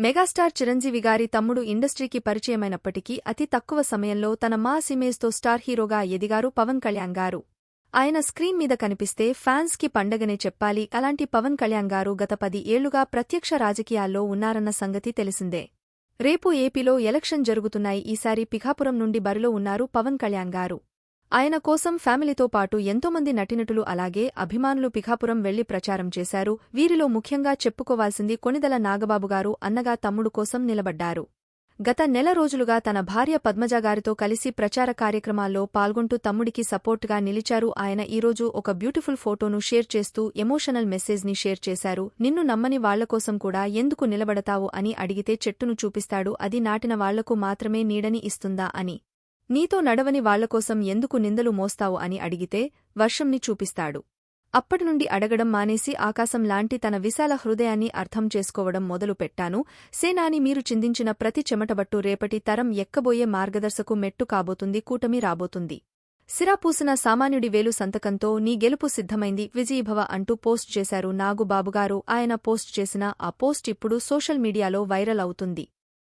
Megastar Chiranjeevi గారి తమ్ముడు ఇండస్ట్రీకి పరిచయమైనప్పటికీ అతి తక్కువ సమయంలో తన మాస్ ఇమేజ్తో స్టార్ హీరోగా ఎదిగారు పవన్ కళ్యాణ్ గారు. ఆయన స్క్రీన్ మీద కనిపిస్తే ఫ్యాన్స్కి పండగనే చెప్పాలి అలాంటి పవన్ కళ్యాణ్ గారు గత పది ఏళ్ళుగా ప్రత్యక్ష రాజకీయాల్లో ఉన్నారన్న సంగతి తెలిసిందే. రేపు ఏపీలో ఎలక్షన్ జరుగుతున్నాయి ఈసారి పిఘాపురం నుండి బరిలో ఉన్నారు పవన్ కళ్యాణ్ గారు. ఆయన కోసం ఫ్యామిలీతో పాటు ఎంతోమంది నటినటులు అలాగే అభిమానులు పిఖాపురం వెళ్ళి ప్రచారం చేశారు. వీరిలో ముఖ్యంగా చెప్పుకోవాల్సింది కొనిదల నాగబాబు గారు అన్నగా తమ్ముడు కోసం నిలబడ్డారు. గత నెల రోజులుగా తన భార్య పద్మజగారితో కలిసి ప్రచార కార్యక్రమాల్లో పాల్గొంటూ తమ్ముడికి సపోర్ట్గా నిలిచారు. ఆయన ఈరోజు ఒక బ్యూటిఫుల్ ఫోటోను షేర్ చేస్తూ ఎమోషనల్ మెసేజ్ని షేర్ చేశారు. నిన్ను నమ్మని వాళ్ళకోసం కూడా ఎందుకు నిలబడతావు అని అడిగితే చెట్టును చూపిస్తాడు. అది నాటిన వాళ్ళకు మాత్రమే నీడని ఇస్తుందా అని. నీతో నడవని వాళ్ళకోసం ఎందుకు నిందలు మోస్తావు అని అడిగితే వర్షంని చూపిస్తాడు. అప్పటినుండి అడగడం మానేసి ఆకాశం లాంటి తన విశాల హృదయాన్ని అర్థం చేసుకోవడం మొదలు పెట్టాను. సేనాని మీరు చిందించిన ప్రతి చెమటబట్టు రేపటి తరం ఎక్కబోయే మార్గదర్శకు మెట్టు కాబోతుంది కూటమి రాబోతుంది. సిరాపూసిన సామాన్యుడి వేలు సంతకంతో నీ గెలుపు సిద్ధమైంది విజయభవ అంటూ పోస్ట్ చేశారు నాగుబాబుగారు. ఆయన పోస్ట్ చేసిన ఆ పోస్ట్ ఇప్పుడు సోషల్ మీడియాలో వైరల్ అవుతుంది.